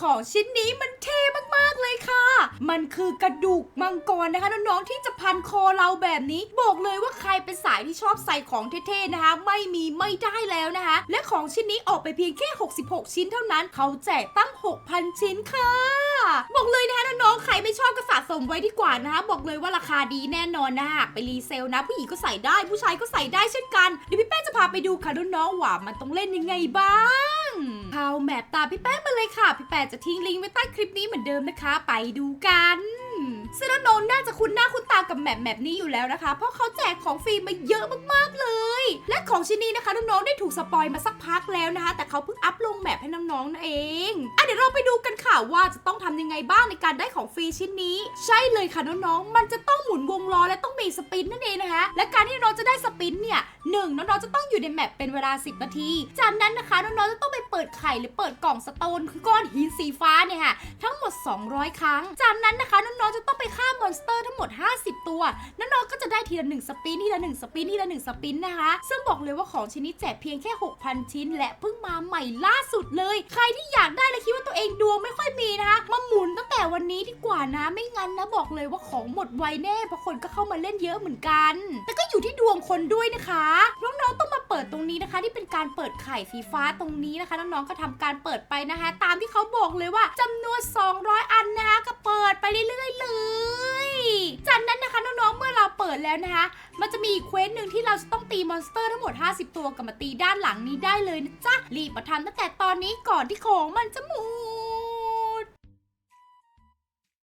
ของชิ้นนี้มันเท่มากๆเลยค่ะ มันคือกระดูกมังกรนะคะน้องๆที่จะพันคอเราแบบนี้ บอกเลยว่าใครเป็นสายที่ชอบใส่ของเท่ๆนะคะ ไม่มีไม่ได้แล้วนะคะ และของชิ้นนี้ออกไปเพียงแค่ 66 ชิ้นเท่านั้น เขาแจกตั้ง 6,000 ชิ้นค่ะ บอกเลยนะคะน้องๆใครไม่ชอบก็สะสมไว้ดีกว่านะคะบอกเลยว่าราคาดีแน่นอนนะหากไปรีเซลนะ ผู้หญิงก็ใส่ได้ผู้ชายก็ใส่ได้เช่นกันเดี๋ยวพี่แป้งจะพาไปดูค่ะน้องๆว่ามันต้องเล่นยังไงบ้างเข้าแมปตามพี่แป้งมาเลยค่ะ พี่แป้งจะทิ้งลิงก์ไว้ใต้คลิปนี้เหมือนเดิมนะคะ ไปดูกัน ซึ่งน้องๆน่าจะคุ้นหน้าคุ้นตากับแมปแมปนี้อยู่แล้วนะคะ เพราะเขาแจกของฟรีมาเยอะมากๆเลย และของชิ้นนี้นะคะน้องๆได้ถูกสปอยมาสักพักแล้วนะคะ แต่เขาเพิ่งอัพลงแมปให้น้องๆนั่นเองอะเดี๋ยวเราไปดูกันค่ะว่าจะต้องทำยังไงบ้างในการได้ของฟรีชิ้นนี้ ใช่เลยค่ะน้องๆมันจะต้องหมุนวงล้อและต้องมีสปินนั่นเองนะคะและการที่เราจะได้สปินเนี่ยหนึ่งน้องๆจะต้องอยู่ในแมปเป็นเวลา 10 นาที จากนั้นนะคะน้องๆจะต้องไปเปิดไข่หรือเปิดกล่องสโตนคือก้อนหินสีฟ้าเนี่ยค่ะทั้ง 200 ครั้ง จากนั้นนะคะน้องๆจะต้องไปฆ่ามอนสเตอร์ทั้งหมด 50 ตัวน้องๆก็จะได้ทีละ1สปินทีละ1สปินทีละ1สปินนะคะ ซึ่งบอกเลยว่าของชิ้นนี้แจกเพียงแค่ 6,000 ชิ้น และเพิ่งมาใหม่ล่าสุดเลย ใครที่อยากได้และคิดว่าตัวเองดวงไม่ค่อยมีนะคะมาหมุนตั้งแต่วันนี้ดีกว่านะไม่งั้นนะบอกเลยว่าของหมดไวแน่เพราะคนก็เข้ามาเล่นเยอะเหมือนกัน แต่ก็อยู่ที่ดวงคนด้วยนะคะน้ นี้นะคะ ที่เป็นการเปิดไข่สีฟ้าตรงนี้นะคะ น้องๆก็ทำการเปิดไปนะคะ ตามที่เขาบอกเลยว่าจำนวน 200 อันนะคะก็เปิดไปเรื่อยๆเลยจากนั้นนะคะน้องๆเมื่อเราเปิดแล้วนะคะ มันจะมีอีกเควสหนึ่งที่เราจะต้องตีมอนสเตอร์ทั้งหมด 50 ตัวกับมาตีด้านหลังนี้ได้เลยนะจ๊ะรีบมาทำตั้งแต่ตอนนี้ก่อนที่ของมันจะหม